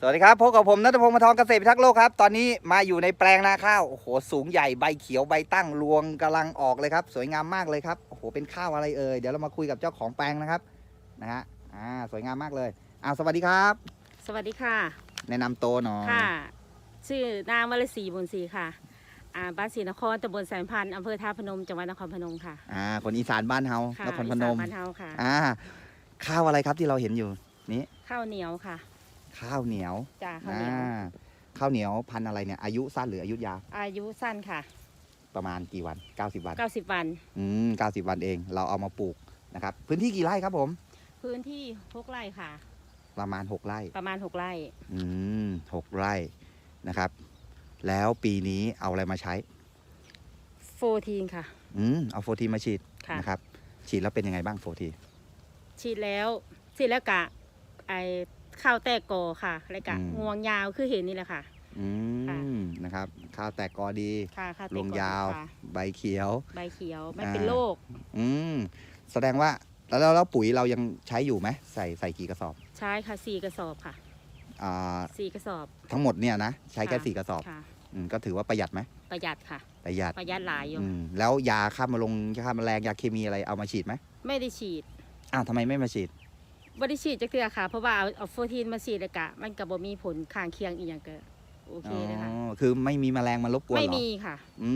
สวัสดีครับพบกับผมนัทพงศ์มาทองเกษตรพิทักษ์โลกครับ ตอนนี้มาอยู่ในแปลงนาข้าวโอ้โหสูงใหญ่ใบเขียวใบตั้งรวงกำลังออกเลยครับ สวยงามมากเลยครับโอ้โหเป็นข้าวอะไรเอ่ยเดี๋ยวเรามาคุยกับเจ้าของแปลงนะครับนะฮะอ่าสวยงามมากเลยอ้าวสวัสดีครับ สวัสดีค่ะ แนะนำตัวหน่อยค่ะ ชื่อนางวรศรีบุญศรีค่ะอ่าบ้านศรีนครตำบลแสนพันธ์อำเภอท่าพนมจังหวัดนครพนมค่ะอ่าคนอีสานบ้านเฮาค่ะนครพนมอีสาบ้านเฮาค่ะอ่าข้าวอะไรครับที่เราเห็นอยู่นี้ข้าวเหนียวค่ะ ข้าวเหนียวจ้าข้าวอ่าเหนียวข้าวเหนียวพันธุ์อะไรเนี่ยอายุสั้นหรืออายุยาวอายุสั้นค่ะ ประมาณกี่วัน 90 วัน 90 วัน อืม90 วันเอง เราเอามาปลูกนะครับ พื้นที่กี่ไร่ครับผม พื้นที่หกไร่ค่ะ ประมาณ 6 ไร่ ประมาณ 6 ไร่ อืมหกไร่นะครับ แล้วปีนี้เอาอะไรมาใช้ โฟทีนค่ะ อืมเอาโฟทีมาฉีดค่ะ นะครับ ฉีดแล้วเป็นยังไงบ้างโฟที ฉีดแล้วฉีดแล้วกะไอ ข้าวแตกกอค่ะแล้วกะงวงยาวคือเห็นนี่แหละค่ะ อืค่ะ มนะครับ ข้าวแตกกอดีค่ะข้าวแตลกงกอยาวค่ะใบเขียว ใบเขียวไม่อ่าเป็นโรคอืมแสดงว่าแล้วแล้วแล้วปุ๋ยเรายังใช้อยู่ไหมใส่ใส่กี่กระสอบใช้ค่ะสี่กระสอบค่ะอ่าสี่กระสอบ ทั้งหมดเนี่ยนะใช้แค่ค่ะ สี่กระสอบค่ะ อืมก็ถือว่าประหยัดไหมประหยัดค่ะ ประหยัดประหยัดหลายอยู่ อืมแล้วยาฆ่ามาลงฆ่าแมลงยาเคมีอะไรเอามาฉีดไหมไม่ได้ฉีด อ้าวทำไมไม่มาฉีด บริฉีดจะเกลือค่ะ เพราะว่าเอาเอาโฟทีนมาฉีดเลยกะ มันกับบ่มีผลข้างเคียงอีกอย่างเกิโอเคเลยค่ะ อ๋อคือไม่มีแมลงมารบกวนไม่เหรอมีค่ะอื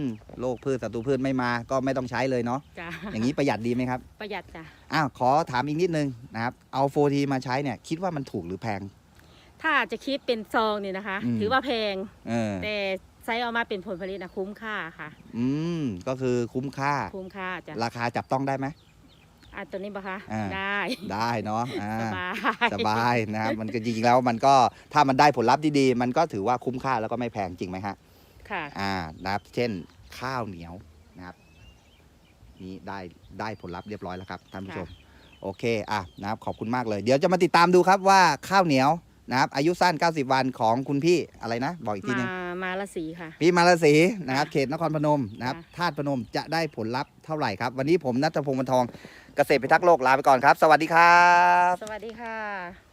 มโรคพืชศัตรูพืชไม่มาก็ไม่ต้องใช้เลยเนาะจ้ะอย่างนี้ประหยัดดีไหมครับประหยัดจ้ะอ้าวขอถามอีกนิดนึงนะครับเอาโฟทีมาใช้เนี่ยคิดว่ามันถูกหรือแพง ถ้าจะคิดเป็นซองเนี่ยนะคะ อืม ถือว่าแพง เออแต่ไซส์ออกมาเป็นผลผลิตนะคุ้มค่าค่ะ อืมก็คือคุ้มค่า คุ้มค่าจ้ะราคาจับต้องได้ไหม อะตัวนี้ปะคะ อ่า ได้ ได้เนาะอ่าสบาย สบายนะครับมันก็จริงๆแล้วมันก็ถ้ามันได้ผลลัพธ์ดีๆมันก็ถือว่าคุ้มค่าแล้วก็ไม่แพงจริงไหมฮะ ค่ะ อ่านะครับเช่นข้าวเหนียวนะครับ นี่ได้ได้ผลลัพธ์เรียบร้อยแล้วครับท่านผู้ชม โอเคอะนะครับขอบคุณมากเลย เดี๋ยวจะมาติดตามดูครับว่าข้าวเหนียว นะครับอายุสั้น 90 วันของคุณพี่อะไรนะ บอกอีกทีมานึงมาละสีค่ะ พี่มาลาสีนะครับ เขตนครพนมนะครับค่ะธาตุพนมจะได้ผลลัพธ์เท่าไหร่ครับ วันนี้ผมนัทพงศ์บรรทองเกษตรพิทักษ์โลกลาไปก่อนครับ สวัสดีครับ สวัสดีค่ะ